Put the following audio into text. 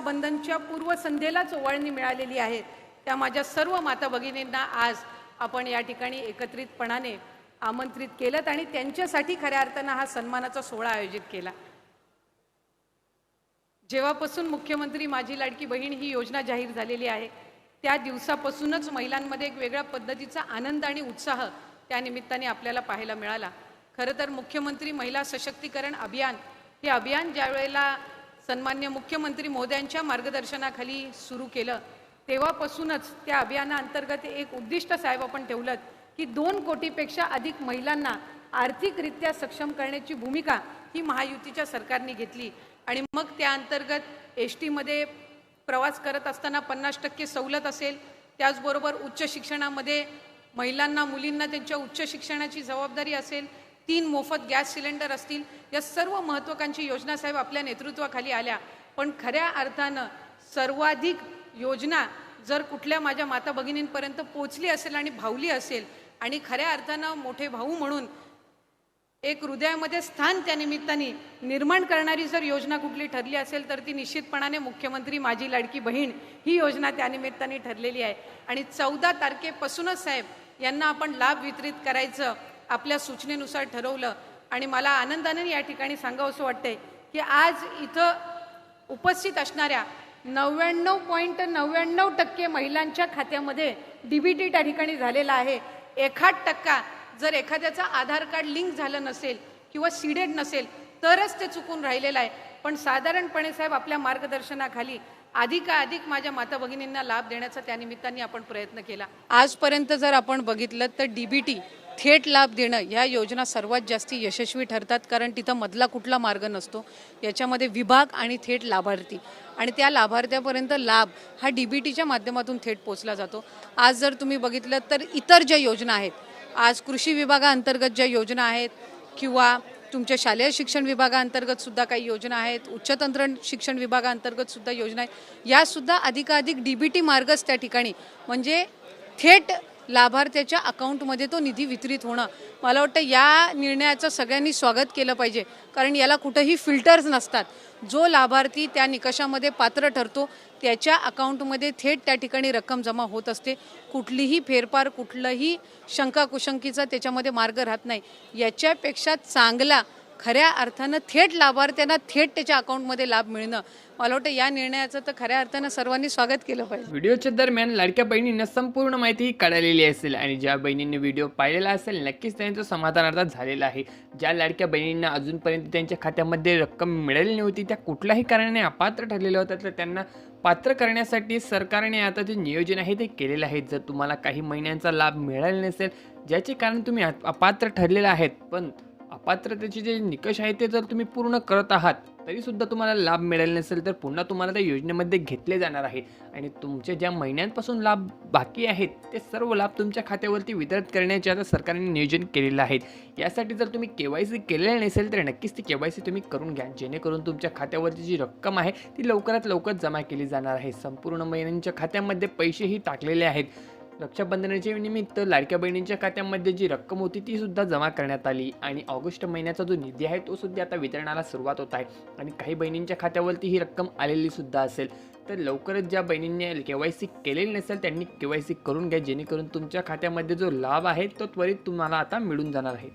रक्षाबंधनच्या पूर्वसंध्येलाच ओवाळणी मिळालेली आहे. त्या माझ्या सर्व माता भगिनींना आज आपण या ठिकाणी एकत्रितपणाने आमंत्रित केलं आणि त्यांच्यासाठी खऱ्या अर्थानं हा सन्मानाचा सोहळा आयोजित केला. जेव्हापासून मुख्यमंत्री माझी लाडकी बहीण ही योजना जाहीर झालेली आहे त्या दिवसापासूनच महिलांमध्ये एक वेगळ्या पद्धतीचा आनंद आणि उत्साह त्या निमित्ताने आपल्याला पाहायला मिळाला. खरं तर मुख्यमंत्री महिला सशक्तीकरण अभियान हे अभियान ज्या वेळेला सन्मान्य मुख्यमंत्री मोद्यांच्या मार्गदर्शनाखाली सुरू केलं. तेव्हापासूनच त्या अभियानाअंतर्गत एक उद्दिष्ट साहेब आपण ठेवलं की दोन कोटीपेक्षा अधिक महिलांना आर्थिकरित्या सक्षम करण्याची भूमिका ही महायुतीच्या सरकारने घेतली. आणि मग त्या अंतर्गत एस टीमध्ये प्रवास करत असताना पन्नास टक्के सवलत असेल त्याचबरोबर उच्च शिक्षणामध्ये महिलांना मुलींना त्यांच्या उच्च शिक्षणाची जबाबदारी असेल तीन मोफत गॅस सिलेंडर असतील या सर्व महत्त्वाकांक्षी योजना साहेब आपल्या नेतृत्वाखाली आल्या. पण खऱ्या अर्थानं सर्वाधिक योजना जर कुठल्या माझ्या माता भगिनींपर्यंत पोचली असेल आणि भावली असेल आणि खऱ्या अर्थानं मोठे भाऊ म्हणून एक हृदयामध्ये स्थान त्या निमित्ताने निर्माण करणारी जर योजना कुठली ठरली असेल तर ती निश्चितपणाने मुख्यमंत्री माझी लाडकी बहीण ही योजना त्यानिमित्ताने ठरलेली आहे. आणि चौदा तारखेपासूनच साहेब यांना आपण लाभ वितरित करायचं आपल्या सूचनेनुसार ठरवलं. आणि मला आनंदाने या ठिकाणी सांगावं असं वाटतंय की आज इथं उपस्थित असणाऱ्या नव्याण्णव पॉईंट नव्याण्णव टक्के महिलांच्या खात्यामध्ये डीबीटी त्या ठिकाणी झालेला आहे. एखाद टक्का जर एखाद्याचं आधार कार्ड लिंक झालं नसेल किंवा सीडेड नसेल तरच ते चुकून राहिलेलं आहे. पण साधारणपणे साहेब आपल्या मार्गदर्शनाखाली अधिकाधिक माझ्या माता भगिनींना लाभ देण्याचा त्या निमित्ताने आपण प्रयत्न केला. आजपर्यंत जर आपण बघितलं तर डीबीटी थेट लाभ देणं ह्या योजना सर्वात जास्ती यशस्वी ठरतात कारण तिथं मधला कुठला मार्ग नसतो. याच्यामध्ये विभाग आणि थेट लाभार्थी. आणि त्या लाभार्थ्यापर्यंत लाभ हा डी बी टीच्या माध्यमातून थेट पोचला जातो. आज जर तुम्ही बघितलं तर इतर ज्या योजना आहेत आज कृषी विभागाअंतर्गत ज्या योजना आहेत किंवा तुमच्या शालेय शिक्षण विभागाअंतर्गत सुद्धा काही योजना आहेत उच्च तंत्रण शिक्षण विभागाअंतर्गत सुद्धा योजना आहेत यासुद्धा अधिकाधिक डी बी टी मार्गच त्या ठिकाणी. म्हणजे थेट लाभार्थ्याच्या अकाउंटमध्ये तो निधी वितरित होणं. मला वाटतं या निर्णयाचं सगळ्यांनी स्वागत केलं पाहिजे. कारण याला कुठंही फिल्टर्स नसतात. जो लाभार्थी त्या निकषामध्ये पात्र ठरतो त्याच्या अकाउंटमध्ये थेट त्या ठिकाणी रक्कम जमा होत असते. कुठलीही फेरफार कुठलंही शंका कुशंकीचा त्याच्यामध्ये मार्ग राहत नाही. याच्यापेक्षा चांगला खऱ्या अर्थानं थेट लाभार्थ्यांना थेट त्याच्या अकाउंटमध्ये लाभ मिळणं. मला वाटतं या निर्णयाचं तर खऱ्या अर्थानं सर्वांनी स्वागत केलं पाहिजे. व्हिडिओच्या दरम्यान लाडक्या बहिणींना संपूर्ण माहिती ही कळालेली असेल आणि ज्या बहिणींनी व्हिडिओ पाहिलेला असेल नक्कीच त्यांचं समाधानार्थ झालेलं आहे. ज्या लाडक्या बहिणींना अजूनपर्यंत त्यांच्या खात्यामध्ये रक्कम मिळाली नव्हती त्या कुठल्याही कारणाने अपात्र ठरलेल्या होत्या तर त्यांना पात्र करण्यासाठी सरकारने आता जे नियोजन आहे ते केलेलं आहे. जर तुम्हाला काही महिन्यांचा लाभ मिळाला नसेल ज्याचे कारण तुम्ही अपात्र ठरलेलं आहेत पण अपात्रतेचे जे निकष आहेत ते जर तुम्ही पूर्ण करत आहात तरीसुद्धा तुम्हाला लाभ मिळाला नसेल तर पुन्हा तुम्हाला त्या योजनेमध्ये घेतले जाणार आहे. आणि तुमचे ज्या महिन्यांपासून लाभ बाकी आहेत ते सर्व लाभ तुमच्या खात्यावरती वितरित करण्याचे आता सरकारने नियोजन केलेलं आहे. यासाठी जर तुम्ही के वाय सी केलेलं नसेल तर नक्कीच ती के वाय सी तुम्ही करून घ्या. जेणेकरून तुमच्या खात्यावरती जी रक्कम आहे ती लवकरात लवकर जमा केली जाणार आहे. संपूर्ण महिन्यांच्या खात्यामध्ये पैसेही टाकलेले आहेत. रक्षाबंधनाच्या निमित्त लाडक्या बहिणींच्या खात्यामध्ये जी रक्कम होती ती सुद्धा जमा करण्यात आली. आणि ऑगस्ट महिन्याचा जो निधी आहे तो सुद्धा आता वितरणाला सुरुवात होत आहे. आणि काही बहिणींच्या खात्यावरती ही रक्कम आलेली सुद्धा असेल. तर लवकरच ज्या बहिणींनी के वाय सी केलेली नसेल त्यांनी के वाय सी करून घ्या. जेणेकरून तुमच्या खात्यामध्ये जो लाभ आहे तो त्वरित तुम्हाला आता मिळून जाणार आहे.